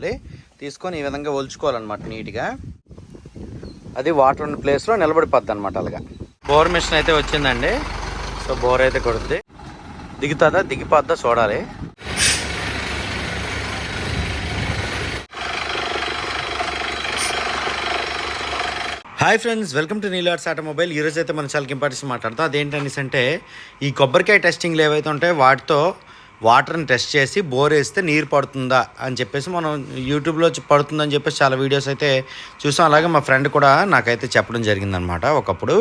తీసుకోవాలి తీసుకొని ఈ విధంగా ఒలుచుకోవాలన్నమాట నీట్గా. అది వాటర్ ఉన్న ప్లేస్లో నిలబడిపోద్ది అనమాట అలాగా. బోర్ మిషన్ అయితే వచ్చిందండి. సో బోర్ అయితే కొడుద్ది. దిగుతుందా? దిగిపోద్దా? చూడాలి. Hi friends welcome to నీలార్స్ automobile. ఈరోజు అయితే మనం చాలా ఇంపార్టెన్స్ మాట్లాడతాం. అదేంటనేసి అంటే ఈ కొబ్బరికాయ టెస్టింగ్లు ఏవైతే ఉంటాయో వాటితో వాటర్ని టెస్ట్ చేసి బోర్ వేస్తే నీరు పడుతుందా అని చెప్పేసి మనం యూట్యూబ్లో పడుతుందని చెప్పేసి చాలా వీడియోస్ అయితే చూసాం. అలాగే మా ఫ్రెండ్ కూడా నాకైతే చెప్పడం జరిగిందనమాట ఒకప్పుడు.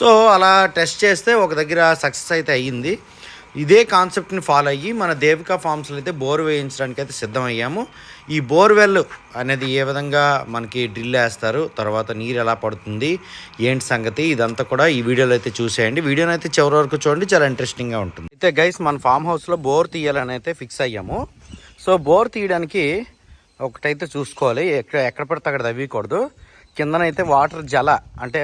సో అలా టెస్ట్ చేస్తే ఒక దగ్గర సక్సెస్ అయితే అయ్యింది. ఇదే కాన్సెప్ట్ని ఫాలో అయ్యి మన దేవికా ఫార్మ్స్లో అయితే బోర్ వేయించడానికి అయితే సిద్ధమయ్యాము. ఈ బోర్వెల్ అనేది ఏ విధంగా మనకి డ్రిల్ వేస్తారు తర్వాత నీరు ఎలా పడుతుంది ఏంటి సంగతి ఇదంతా కూడా ఈ వీడియోలో అయితే చూసేయండి. వీడియోని అయితే చివరి వరకు చూడండి చాలా ఇంట్రెస్టింగ్గా ఉంటుంది. అయితే గైస్ మన ఫామ్ హౌస్లో బోర్ తీయాలని అయితే ఫిక్స్ అయ్యాము. సో బోర్ తీయడానికి ఒకటైతే చూసుకోవాలి. ఎక్కడ ఎక్కడ పడితే అక్కడ తవ్వకూడదు. కిందనైతే వాటర్ జల అంటే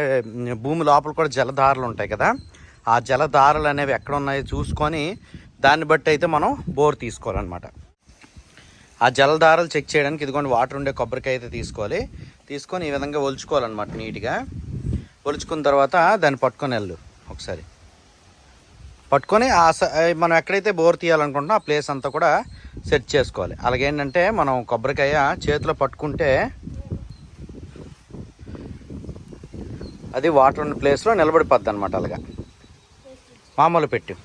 భూమి లోపల కూడా జలధారలు ఉంటాయి కదా. ఆ జలధారలు అనేవి ఎక్కడ ఉన్నాయో చూసుకొని దాన్ని బట్టి అయితే మనం బోర్ తీసుకోవాలన్నమాట. ఆ జలధారలు చెక్ చేయడానికి ఇదిగోండి వాటర్ ఉండే కొబ్బరికాయ అయితే తీసుకోవాలి. తీసుకొని ఈ విధంగా ఒలుచుకోవాలన్నమాట నీట్గా. ఒలుచుకున్న తర్వాత దాన్ని పట్టుకొని వెళ్ళు ఒకసారి. పట్టుకొని ఆ స- మనం ఎక్కడైతే బోర్ తీయాలనుకుంటున్నా ఆ ప్లేస్ అంతా కూడా సెట్ చేసుకోవాలి. అలాగేంటంటే మనం కొబ్బరికాయ చేతిలో పట్టుకుంటే అది వాటర్ ఉన్న ప్లేస్లో నిలబడిపోద్ది అనమాట అలాగా. మామూలు పెట్టు.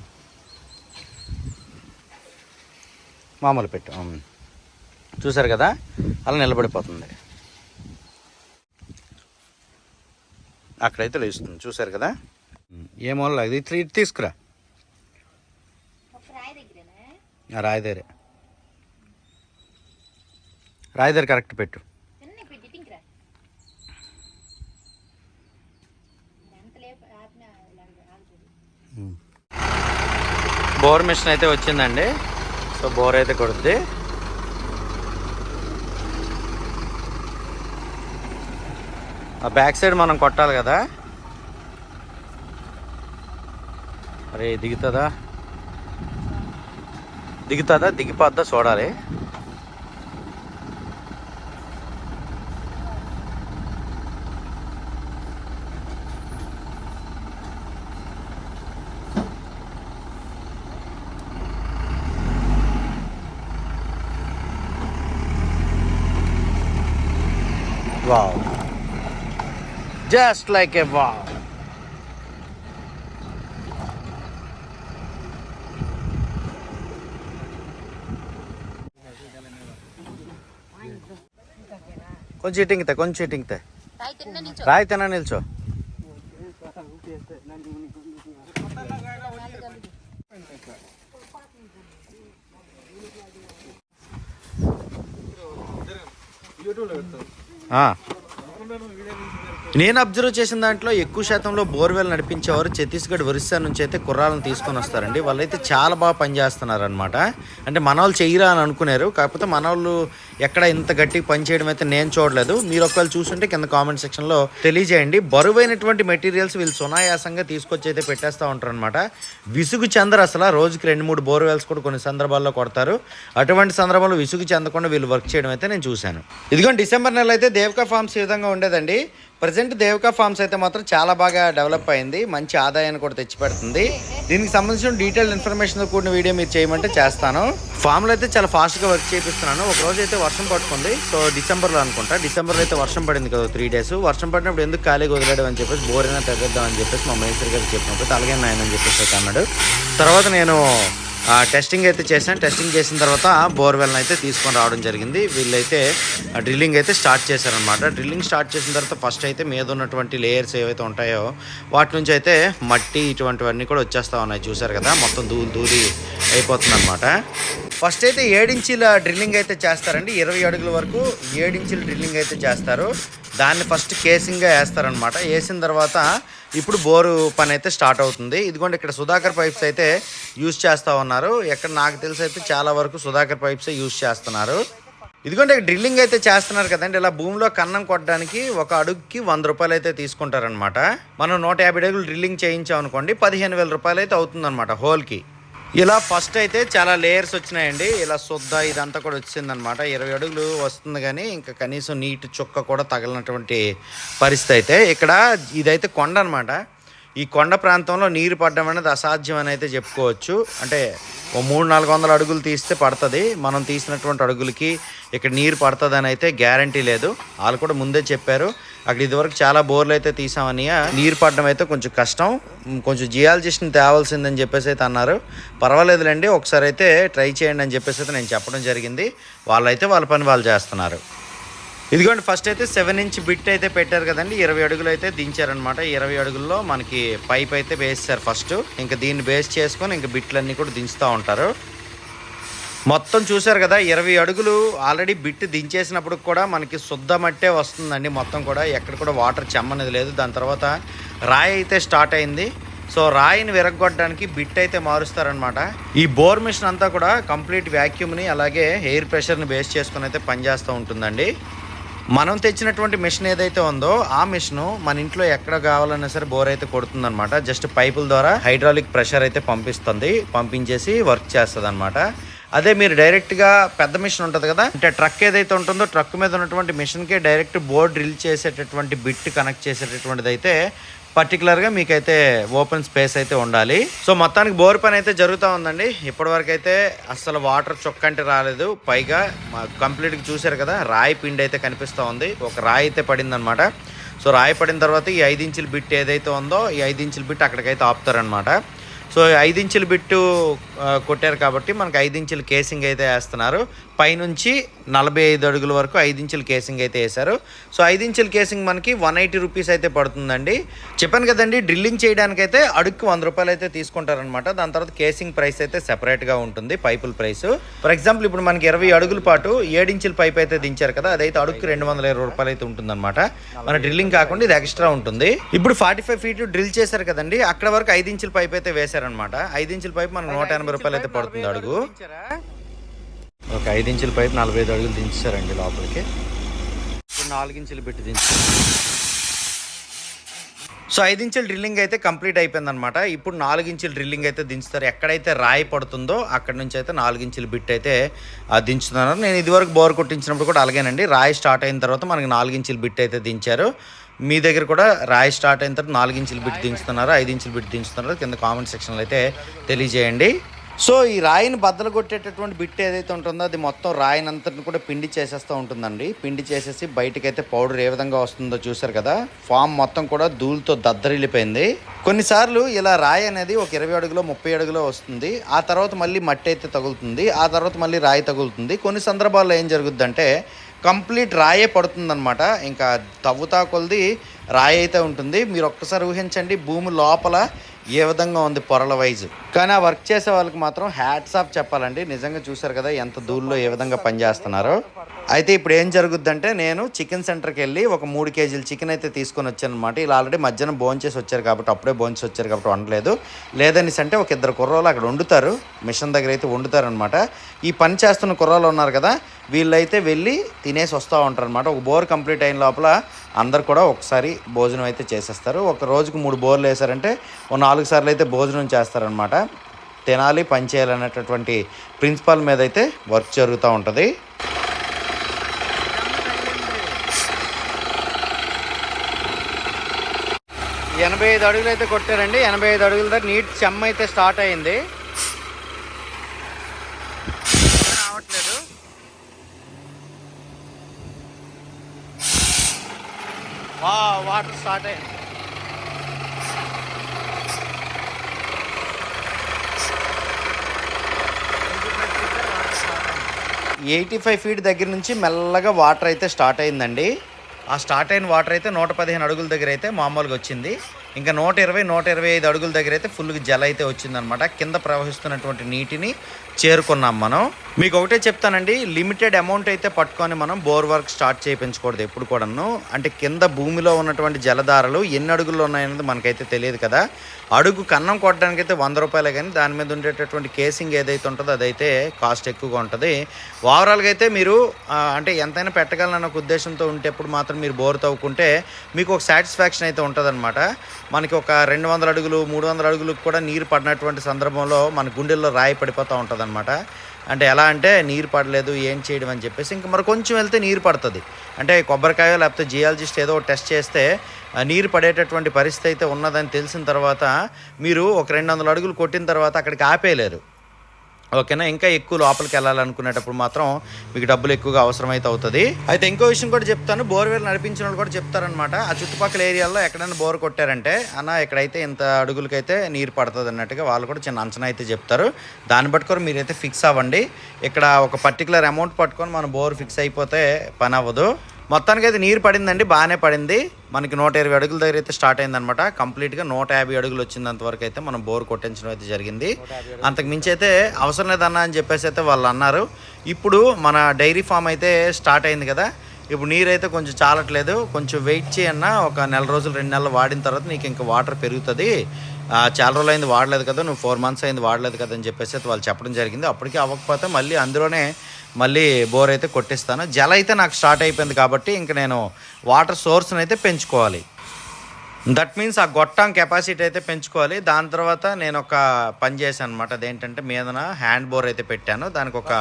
మామూలు పెట్టు చూసారు కదా? అలా నిలబడిపోతుంది. అక్కడైతే లేస్తుంది చూసారు కదా? ఏ మూలలో ఇది ఇట్లా ఇటు తీసుకురా. ఆ రాయి దగ్గరే. రాయి దగ్గర కరెక్ట్ పెట్టు. బోర్ మిషన్ అయితే వచ్చిందండి. సో బోర్ అయితే కొడుద్ది. ఆ బ్యాక్ సైడ్ మనం కొట్టాలి కదా. అరే దిగుతుందా? దిగుతుందా? దిగిపోద్దా? చూడాలి. Wow just like a wow కొంచెం ఇటింగితే కొంచెం ఇటింగితే రాయి తిన నిల్చో ఆ. నేను అబ్జర్వ్ చేసిన దాంట్లో ఎక్కువ శాతంలో బోర్వెల్ నడిపించేవారు ఛత్తీస్గఢ్ ఒరిస్సా నుంచి అయితే కుర్రాలను తీసుకొని వస్తారండి. వాళ్ళైతే చాలా బాగా పనిచేస్తున్నారనమాట అంటే మన వాళ్ళు చెయ్యరా అని అనుకున్నారు. కాకపోతే మన వాళ్ళు ఎక్కడ ఇంత గట్టిగా పనిచేయడం అయితే నేను చూడలేదు. మీరు ఒకవేళ చూసుంటే కింద కామెంట్ సెక్షన్లో తెలియజేయండి. బరువైనటువంటి మెటీరియల్స్ వీళ్ళు సునాయాసంగా తీసుకొచ్చి అయితే పెట్టేస్తూ ఉంటారు అనమాట విసుగు చెందరు అసలు. రోజుకి రెండు మూడు బోర్వెల్స్ కూడా కొన్ని సందర్భాల్లో కొడతారు. అటువంటి సందర్భంలో విసుగు చెందకుండా వీళ్ళు వర్క్ చేయడం అయితే నేను చూశాను. ఇదిగో డిసెంబర్ నెల అయితే దేవకా ఫార్మ్స్ ఈ విధంగా ఉండేదండి. ప్రజెంట్ దేవికా ఫార్మ్స్ అయితే మాత్రం చాలా బాగా డెవలప్ అయింది. మంచి ఆదాయాన్ని కూడా తెచ్చిపెడుతుంది. దీనికి సంబంధించిన డీటెయిల్ ఇన్ఫర్మేషన్ కూడిన వీడియో మీరు చేయమంటే చేస్తాను. ఫామ్లో అయితే చాలా ఫాస్ట్గా వర్క్ చేపిస్తున్నాను. ఒక రోజు అయితే వర్షం పట్టుకుంది. సో డిసెంబర్లో అనుకుంటా. డిసెంబర్లో అయితే వర్షం పడింది కదా త్రీ డేస్ వర్షం పడినప్పుడు ఎందుకు ఖాళీగా వదిలేయడం అని చెప్పేసి బోర్ అయినా తగ్గిద్దాం అని చెప్పేసి మా మేస్త్రి గారు చెప్పినప్పుడు అలాగే నాయనని చెప్పేసి అన్నాడు. తర్వాత నేను టెస్టింగ్ అయితే చేశాను. టెస్టింగ్ చేసిన తర్వాత బోర్వెల్ని అయితే తీసుకొని రావడం జరిగింది. వీళ్ళైతే డ్రిల్లింగ్ అయితే స్టార్ట్ చేశారనమాట డ్రిల్లింగ్ స్టార్ట్ చేసిన తర్వాత ఫస్ట్ అయితే మీద ఉన్నటువంటి లేయర్స్ ఏవైతే ఉంటాయో వాటి నుంచి అయితే మట్టి ఇటువంటివన్నీ కూడా వచ్చేస్తా ఉన్నాయి. చూసారు కదా మొత్తం దూలి దూరి అయిపోతుంది అనమాట ఫస్ట్ అయితే ఏడించీల డ్రిల్లింగ్ అయితే చేస్తారండి. ఇరవై అడుగుల వరకు ఏడించీల డ్రిల్లింగ్ అయితే చేస్తారు. దాన్ని ఫస్ట్ కేసింగ్గా వేస్తారనమాట వేసిన తర్వాత ఇప్పుడు బోరు పని అయితే స్టార్ట్ అవుతుంది. ఇదిగోండి ఇక్కడ సుధాకర్ పైప్స్ అయితే యూజ్ చేస్తూ ఉన్నారు. ఎక్కడ నాకు తెలిసి అయితే చాలా వరకు సుధాకర్ పైప్సే యూజ్ చేస్తున్నారు. ఇదిగోండి డ్రిల్లింగ్ అయితే చేస్తున్నారు కదండి. ఇలా భూమిలో కన్నం కొట్టడానికి ఒక అడుగుకి వంద రూపాయలు అయితే తీసుకుంటారనమాట మనం నూట యాభై అడుగులు డ్రిల్లింగ్ చేయించాం అనుకోండి పదిహేను వేల రూపాయలు అయితే అవుతుందన్నమాట హోల్కి. ఇలా ఫస్ట్ అయితే చాలా లేయర్స్ వచ్చినాయండి. ఇలా శుద్ధ ఇదంతా కూడా వచ్చిందనమాట ఇరవై అడుగులు వస్తుంది కానీ ఇంకా కనీసం నీటి చుక్క కూడా తగలనటువంటి పరిస్థితి అయితే. ఇక్కడ ఇదైతే కొండ అనమాట ఈ కొండ ప్రాంతంలో నీరు పడడం అనేది అసాధ్యం అని అయితే చెప్పుకోవచ్చు. అంటే ఓ మూడు నాలుగు వందల అడుగులు తీస్తే పడుతుంది. మనం తీసినటువంటి అడుగులకి ఇక్కడ నీరు పడుతుంది అని అయితే గ్యారంటీ లేదు. వాళ్ళు కూడా ముందే చెప్పారు. అక్కడ ఇదివరకు చాలా బోర్లు అయితే తీసామని నీరు పడడం అయితే కొంచెం కష్టం. కొంచెం జియాలజిస్ట్ని తేవాల్సిందని చెప్పేసి అయితే అన్నారు. పర్వాలేదులేండి ఒకసారి అయితే ట్రై చేయండి అని చెప్పేసి అయితే నేను చెప్పడం జరిగింది. వాళ్ళైతే వాళ్ళ పని వాళ్ళు చేస్తున్నారు. ఇదిగోండి ఫస్ట్ అయితే సెవెన్ ఇంచ్ బిట్ అయితే పెట్టారు కదండి. ఇరవై అడుగులు అయితే దించారనమాట ఇరవై అడుగుల్లో మనకి పైప్ అయితే వేస్తారు ఫస్ట్ ఇంకా దీన్ని బేస్ చేసుకొని ఇంకా బిట్లన్నీ కూడా దించుతూ ఉంటారు. మొత్తం చూశారు కదా ఇరవై అడుగులు ఆల్రెడీ బిట్ దించేసినప్పుడు కూడా మనకి శుద్ధ మట్టే వస్తుందండి మొత్తం కూడా. ఎక్కడ కూడా వాటర్ చెమ్మనేది లేదు. దాని తర్వాత రాయి అయితే స్టార్ట్ అయింది. సో రాయిని విరగొట్టడానికి బిట్ అయితే మారుస్తారనమాట ఈ బోర్ మిషన్ అంతా కూడా కంప్లీట్ వ్యాక్యూమ్ని అలాగే ఎయిర్ ప్రెషర్ని బేస్ చేసుకుని అయితే పనిచేస్తూ ఉంటుందండి. మనం తెచ్చినటువంటి మిషన్ ఏదైతే ఉందో ఆ మిషన్ మన ఇంట్లో ఎక్కడ కావాలన్నా సరే బోర్ అయితే కొడుతుందనమాట జస్ట్ పైపుల ద్వారా హైడ్రాలిక్ ప్రెషర్ అయితే పంపిస్తుంది. పంపించేసి వర్క్ చేస్తుంది అనమాట అదే మీరు డైరెక్ట్గా పెద్ద మిషన్ ఉంటుంది కదా? అంటే ట్రక్ ఏదైతే ఉంటుందో ట్రక్ మీద ఉన్నటువంటి మిషన్కే డైరెక్ట్ బోర్డ్ డ్రిల్ చేసేటటువంటి బిట్ కనెక్ట్ చేసేటటువంటిది అయితే పర్టికులర్గా మీకైతే ఓపెన్ స్పేస్ అయితే ఉండాలి. సో మొత్తానికి బోర్ పని అయితే జరుగుతూ ఉందండి. ఇప్పటివరకు అయితే అసలు వాటర్ చొక్కంటే రాలేదు. పైగా కంప్లీట్గా చూశారు కదా రాయి పిండి అయితే కనిపిస్తూ ఉంది. ఒక రాయి అయితే పడిందనమాట సో రాయి పడిన తర్వాత ఈ ఐదు ఇంచుల బిట్ ఏదైతే ఉందో ఈ ఐదు ఇంచుల బిట్ అక్కడికైతే ఆపుతారనమాట సో ఐదు ఇంచుల బిట్టు కొట్టారు కాబట్టి మనకు ఐదు ఇంచుల కేసింగ్ అయితే వేస్తున్నారు. పైనుంచి నలభై ఐదు అడుగుల వరకు ఐదు ఇంచుల కేసింగ్ అయితే వేశారు. సో ఐదు ఇంచుల కేసింగ్ మనకి వన్ ఎయిటీ రూపీస్ అయితే పడుతుందండి. చెప్పాను కదండి డ్రిల్లింగ్ చేయడానికైతే అయితే వంద రూపాయలు అయితే తీసుకుంటారనమాట దాని తర్వాత కేసింగ్ ప్రైస్ అయితే సెపరేట్గా ఉంటుంది పైపుల ప్రైస్ ఫర్ ఎగ్జాంపుల్ ఇప్పుడు మనకి ఇరవై అడుగుల పాటు ఏడించుల పైప్ అయితే దించారు కదా అదైతే అడుగుకి రెండు వందల ఇరవై రూపాయలు అయితే ఉంటుందన్నమాట. మన డ్రిల్లింగ్ కాకుండా ఇది ఎక్స్ట్రా ఉంటుంది. ఇప్పుడు ఫార్టీ ఫైవ్ ఫీట్ డ్రిల్ చేశారు కదండి అక్కడ వరకు ఐదు ఇంచుల పైప్ అయితే వేశారు. వేశారనమాట ఐదు ఇంచుల పైప్ మనకు నూట ఎనభై రూపాయలు అయితే పడుతుంది అడుగు. ఒక ఐదు ఇంచుల పైప్ నలభై ఐదు అడుగులు దించారండి లోపలికి. ఇప్పుడు నాలుగు ఇంచులు పెట్టి దించారు సో ఐదు ఇంచుల డ్రిల్లింగ్ అయితే కంప్లీట్ అయిపోయిందనమాట ఇప్పుడు నాలుగు ఇంచుల డ్రిల్లింగ్ అయితే దించుతారు. ఎక్కడైతే రాయి పడుతుందో అక్కడ నుంచి అయితే నాలుగు ఇంచుల బిట్ అయితే దించుతున్నారు. నేను ఇదివరకు బోర్ కొట్టించినప్పుడు కూడా అలాగేనండి. రాయి స్టార్ట్ అయిన తర్వాత మనకి నాలుగు ఇంచుల బిట్ అయితే దించారు. మీ దగ్గర కూడా రాయి స్టార్ట్ అయిన తర్వాత నాలుగు ఇంచుల బిట్ దించుతున్నారా ఐదు ఇంచుల బిట్ దించుతున్నారా. కింద కామెంట్ సెక్షన్లో అయితే తెలియజేయండి. సో ఈ రాయిని బద్దలు కొట్టేటటువంటి బిట్ ఏదైతే ఉంటుందో అది మొత్తం రాయిని అంతటిని కూడా పిండి చేసేస్తూ ఉంటుందండి. పిండి చేసేసి బయటకైతే పౌడర్ ఏ విధంగా వస్తుందో చూసారు కదా ఫామ్ మొత్తం కూడా ధూళితో దద్దరిల్లిపోయింది. కొన్నిసార్లు ఇలా రాయి అనేది ఒక ఇరవై అడుగులో ముప్పై అడుగులో వస్తుంది. ఆ తర్వాత మళ్ళీ మట్టి అయితే తగులుతుంది ఆ తర్వాత మళ్ళీ రాయి తగులుతుంది. కొన్ని సందర్భాల్లో ఏం జరుగుద్దంటే కంప్లీట్ రాయే పడుతుందనమాట ఇంకా తవ్వుతా కొలది రాయి అయితే ఉంటుంది. మీరు ఒక్కసారి ఊహించండి భూమి లోపల ఏ విధంగా ఉంది పొరల వైజ్. కానీ ఆ వర్క్ చేసే వాళ్ళకి మాత్రం హ్యాట్స్ ఆఫ్ చెప్పాలండి. నిజంగా చూసారు కదా ఎంత దూరంలో ఏ విధంగా పనిచేస్తున్నారో. అయితే ఇప్పుడు ఏం జరుగుద్దంటే నేను చికెన్ సెంటర్కి వెళ్ళి ఒక మూడు కేజీలు చికెన్ అయితే తీసుకొని వచ్చాను అనమాట ఇలా ఆల్రెడీ మధ్యాహ్నం భోంచేసి వచ్చారు కాబట్టి అప్పుడే భోంచేసి వచ్చారు కాబట్టి వండలేదు. లేదనేసి అంటే ఒక ఇద్దరు కుర్రోళ్ళు అక్కడ వండుతారు. మిషన్ దగ్గర అయితే వండుతారనమాట ఈ పని చేస్తున్న కుర్రాళ్ళు ఉన్నారు కదా వీళ్ళైతే వెళ్ళి తినేసి వస్తూ ఉంటారు అనమాట ఒక బోర్ కంప్లీట్ అయిన లోపల అందరు కూడా ఒకసారి భోజనం అయితే చేసేస్తారు. ఒక రోజుకు మూడు బోర్లు వేసారంటే ఓ నాలుగు సార్లు అయితే భోజనం చేస్తారనమాట తినాలి పని చేయాలనేటటువంటి ప్రిన్సిపల్ మీద అయితే వర్క్ జరుగుతూ ఉంటుంది. ఎనభై ఐదు అడుగులు అయితే కొట్టారండి. ఎనభై ఐదు అడుగుల దగ్గర నీట్ చెమ్మ అయితే స్టార్ట్ అయింది. రావట్లేదు. వా వాటర్ స్టార్ట్ అయింది. ఎయిటీ ఫైవ్ ఫీట్ దగ్గర నుంచి మెల్లగా వాటర్ అయితే స్టార్ట్ అయిందండి. ఆ స్టార్ట్ అయిన వాటర్ అయితే నూట పదిహేను అడుగుల దగ్గర అయితే మామూలుగా వచ్చింది. ఇంకా నూట ఇరవై నూట ఇరవై ఐదు అడుగుల దగ్గర అయితే ఫుల్గా జల అయితే వచ్చిందనమాట కింద ప్రవహిస్తున్నటువంటి నీటిని చేరుకున్నాం మనం. మీకు ఒకటే చెప్తానండి లిమిటెడ్ అమౌంట్ అయితే పట్టుకొని మనం బోర్ వర్క్ స్టార్ట్ చేయించకూడదు ఎప్పుడు కూడాను. అంటే కింద భూమిలో ఉన్నటువంటి జలధారలు ఎన్ని అడుగుల్లో ఉన్నాయన్నది మనకైతే తెలియదు కదా. అడుగు కన్నం కొట్టడానికి అయితే వంద రూపాయలే కానీ దాని మీద ఉండేటటువంటి కేసింగ్ ఏదైతే ఉంటుందో అదైతే కాస్ట్ ఎక్కువగా ఉంటుంది. ఓవరాల్గా అయితే మీరు అంటే ఎంతైనా పెట్టగలనన్న ఒక ఉద్దేశంతో ఉంటేప్పుడు మాత్రం మీరు బోర్ తవ్వుకుంటే మీకు ఒక సాటిస్ఫాక్షన్ అయితే ఉంటుందన్నమాట. మనకి ఒక రెండు వందల అడుగులు మూడు వందల అడుగులకు కూడా నీరు పడినటువంటి సందర్భంలో మన గుండెల్లో రాయి పడిపోతూ ఉంటుంది అంటే ఎలా అంటే నీరు పడలేదు ఏం చేయడం అని చెప్పేసి ఇంకా మరి కొంచెం వెళ్తే నీరు పడుతుంది. అంటే కొబ్బరికాయ లేకపోతే జియాలజిస్ట్ ఏదో టెస్ట్ చేస్తే నీరు పడేటటువంటి పరిస్థితి అయితే ఉన్నదని తెలిసిన తర్వాత మీరు ఒక రెండు వందల అడుగులు కొట్టిన తర్వాత అక్కడికి ఆపేయలేరు. ఓకేనా? ఇంకా ఎక్కువ లోపలికి వెళ్ళాలనుకునేటప్పుడు మాత్రం మీకు డబ్బులు ఎక్కువగా అవసరమైతే అవుతుంది. అయితే ఇంకో విషయం కూడా చెప్తాను. బోర్వెల్ నడిపించిన వాళ్ళు కూడా చెప్తారనమాట ఆ చుట్టుపక్కల ఏరియాలో ఎక్కడైనా బోర్ కొట్టారంటే అన్న ఇక్కడైతే ఇంత అడుగులకైతే నీరు పడుతుంది అన్నట్టుగా వాళ్ళు కూడా చిన్న అంచనా అయితే చెప్తారు. దాన్ని పట్టుకొని మీరైతే ఫిక్స్ అవ్వండి. ఇక్కడ ఒక పర్టికులర్ అమౌంట్ పట్టుకొని మన బోర్ ఫిక్స్ అయిపోతే పని అవ్వదు. మొత్తానికి అయితే నీరు పడిందండి బాగానే పడింది. మనకి నూట ఇరవై అడుగుల దగ్గర అయితే స్టార్ట్ అయిందనమాట కంప్లీట్గా నూట యాభై అడుగులు వచ్చినంత వరకు అయితే మనం బోర్ కొట్టించడం అయితే జరిగింది. అంతకు మించి అయితే అవసరం లేదన్నా అని చెప్పేసి అయితే వాళ్ళు అన్నారు. ఇప్పుడు మన డైరీ ఫామ్ అయితే స్టార్ట్ అయింది కదా. ఇప్పుడు నీరు అయితే కొంచెం చాలట్లేదు. కొంచెం వెయిట్ చేయన్న ఒక నెల రోజులు రెండు నెలలు వాడిన తర్వాత నీకు ఇంకా వాటర్ పెరుగుతుంది. చాలా రోజులు అయింది వాడలేదు కదా నువ్వు ఫోర్ మంత్స్ అయింది వాడలేదు కదా అని చెప్పేసి అయితే వాళ్ళు చెప్పడం జరిగింది. అప్పటికి అవ్వకపోతే మళ్ళీ అందులోనే మళ్ళీ బోర్ అయితే కొట్టిస్తాను. జల అయితే నాకు స్టార్ట్ అయిపోయింది కాబట్టి ఇంక నేను వాటర్ సోర్స్ని అయితే పెంచుకోవాలి. దట్ మీన్స్ ఆ గొట్టం కెపాసిటీ అయితే పెంచుకోవాలి. దాని తర్వాత నేను ఒక పని చేశాను అనమాట అదేంటంటే మీదన హ్యాండ్ బోర్ అయితే పెట్టాను. దానికి ఒక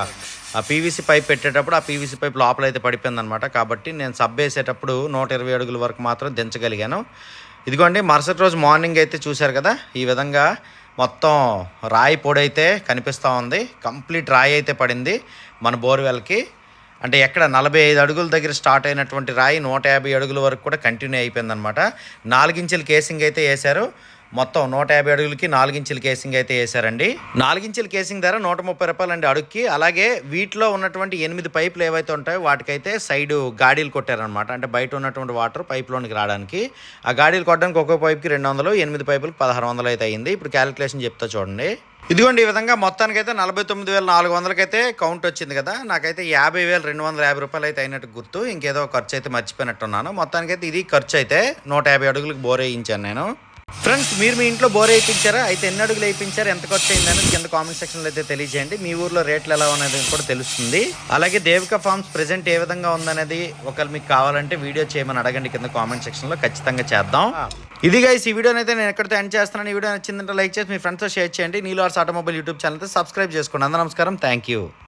పీవీసీ పైప్ పెట్టేటప్పుడు ఆ పీవీసీ పైప్ లోపల అయితే పడిపోయింది అనమాట కాబట్టి నేను సబ్ వేసేటప్పుడు నూట ఇరవై అడుగుల వరకు మాత్రం దించగలిగాను. ఇదిగోండి మరుసటి రోజు మార్నింగ్ అయితే చూశారు కదా ఈ విధంగా మొత్తం రాయి పొడి అయితే కనిపిస్తూ ఉంది. కంప్లీట్ రాయి అయితే పడింది మన బోర్వెల్కి. అంటే ఎక్కడ నలభై ఐదు అడుగుల దగ్గర స్టార్ట్ అయినటువంటి రాయి నూట యాభై అడుగుల వరకు కూడా కంటిన్యూ అయిపోయిందనమాట నాలుగించెల కేసింగ్ అయితే వేశారు. మొత్తం నూట యాభై అడుగులకి నాలుగించుల కేసింగ్ అయితే వేశారండి. నాలుగించుల కేసింగ్ ధర నూట ముప్పై రూపాయలు అండి అడుగుకి అలాగే వీటిలో ఉన్నటువంటి ఎనిమిది పైపులు ఏవైతే ఉంటాయో వాటికైతే సైడ్ గాడీలు కొట్టారనమాట అంటే బయట ఉన్నటువంటి వాటర్ పైప్లోనికి రావడానికి. ఆ గాడీలు కొట్టడానికి ఒక్కో పైప్కి రెండు వందలు ఎనిమిది పైపులకు పదహారు వందలు అయితే అయింది. ఇప్పుడు క్యాలిక్యులేషన్ చెప్తా చూడండి. ఇదిగోండి ఈ విధంగా మొత్తానికైతే నలభై తొమ్మిది వేల నాలుగు వందలకైతే కౌంట్ వచ్చింది కదా. నాకైతే యాభై వేల రెండు వందల యాభై రూపాయలు అయితే అయినట్టు గుర్తు. ఇంకేదో ఖర్చు అయితే మర్చిపోయినట్టున్నాను. మొత్తానికైతే ఇది ఖర్చు అయితే నూట యాభై అడుగులకు బోర్ వేయించాను నేను. ఫ్రెండ్స్ మీరు మీ ఇంట్లో బోర్ వేయించారా? అయితే ఎన్ని అడుగులు వేయించారు? ఎంత ఖర్చు అయిందని కింద కామెంట్ సెక్షన్లో అయితే తెలియజేయండి. మీ ఊర్లో రేట్లు ఎలా ఉన్నది కూడా తెలుస్తుంది. అలాగే దేవిక ఫార్మ్స్ ప్రెజెంట్ ఏ విధంగా ఉందనేది ఒకవేళ మీకు కావాలంటే వీడియో చేయమని అడగండి కింద కామెంట్ సెక్షన్లో ఖచ్చితంగా చేద్దాం. ఇది గైస్ ఈ వీడియోని అయితే నేను ఎక్కడితో ఎండ్ చేస్తున్నాను. ఈ వీడియో నచ్చిందంటే లైక్ చేసి మీ ఫ్రెండ్స్తో షేర్ చేయండి. నీలో ఆర్స్ ఆటోమొబైల్ యూట్యూబ్ ఛానల్ అయితే సబ్స్క్రైబ్ చేసుకోండి. అందరూ నమస్కారం. Thank you